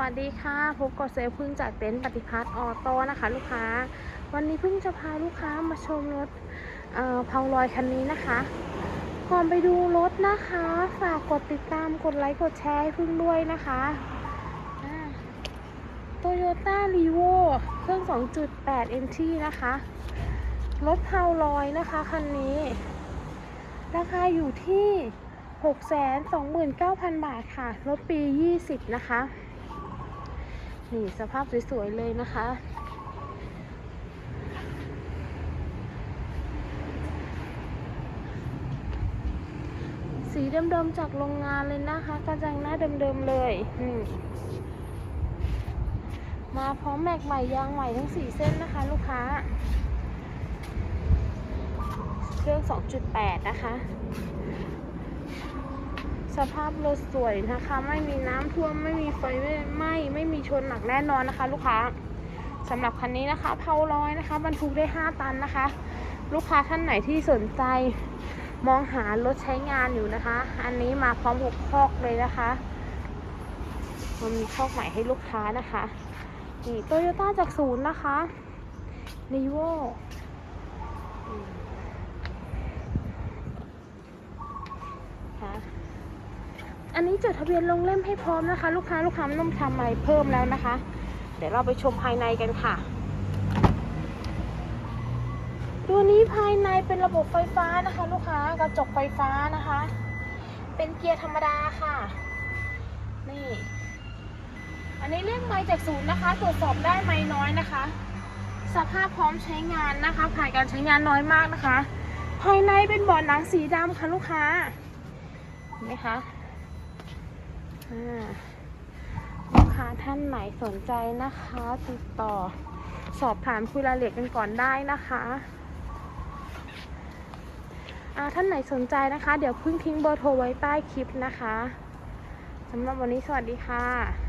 วัสดีค่ะพบกับเซลพึ่งจากเต็นท์ปฏิพัฒน์ออโต้นะคะ ลูกค้า วันนี้พึ่งจะพาลูกค้ามาชมรถเอ่อพาวลอยคันนี้นะคะ ก่อนไปดูรถนะคะ ฝากกดติดตามกดไลค์กดแชร์ให้พึ่งด้วยนะคะโตโยต้ารีโวเครื่อง 2.8 NT นะคะ รถพาวลอยนะคะคันนี้ ราคาอยู่ที่ 629,000 บาทค่ะ รถปี 20 นะคะ นี่สภาพสวยๆเลยนะคะ สีเดิมๆจากโรงงานเลยนะคะกระจังหน้าเดิมๆเลยมมาพร้อมแม็กใหม่ยางใหม่ทั้ง4เส้นนะคะ ลูกค้า เครื่อง 2.8 นะคะ สภาพรถสวยนะคะ ไม่มีน้ำท่วมไม่มีไฟไม่ไหม้ไม่มีชนหนักแน่นอนนะคะ ลูกค้าสำหรับคันนี้นะคะเพาร้อยนะคะ บรรทุกได้ 5 ตันนะคะ ลูกค้าท่านไหนที่สนใจมองหารถใช้งานอยู่นะคะ อันนี้มาพร้อมหกคอกเลยนะคะมันมีคอกใหม่ให้ลูกค้านะคะนี่โตโยต้าจากศูนย์นะคะนีโว ค่ะอั นนี้จดทะเบียนลงเล่มให้พร้อมนะคะ ลูกค้าลูกค้าไม่ต้องทำอะไรเพิ่มแล้วนะคะ เดี๋ยวเราไปชมภายในกันค่ะ ตัวนี้ภายในเป็นระบบไฟฟ้านะคะ ลูกค้ากระจกไฟฟ้านะคะ เป็นเกียร์ธรรมดาค่ะ นี่ อันนี้เรียกไม้จากศูนย์นะคะ ตรวจสอบได้ไม้น้อยนะคะ สภาพพร้อมใช้งานนะคะ ผ่านการใช้งานน้อยมากนะคะ ภายในเป็นบาะหนังสีดำค่ะลูกค้าเห็นไหมคะ ลูกค้าท่านไหนสนใจนะคะ ติดต่อสอบถามคุยรายละเอียดกันก่อนได้นะคะอาท่านไหนสนใจนะคะ เดี๋ยวพึ่งทิ้งเบอร์โทรไว้ใต้คลิปนะคะสำหรับวันนี้สวัสดีค่ะ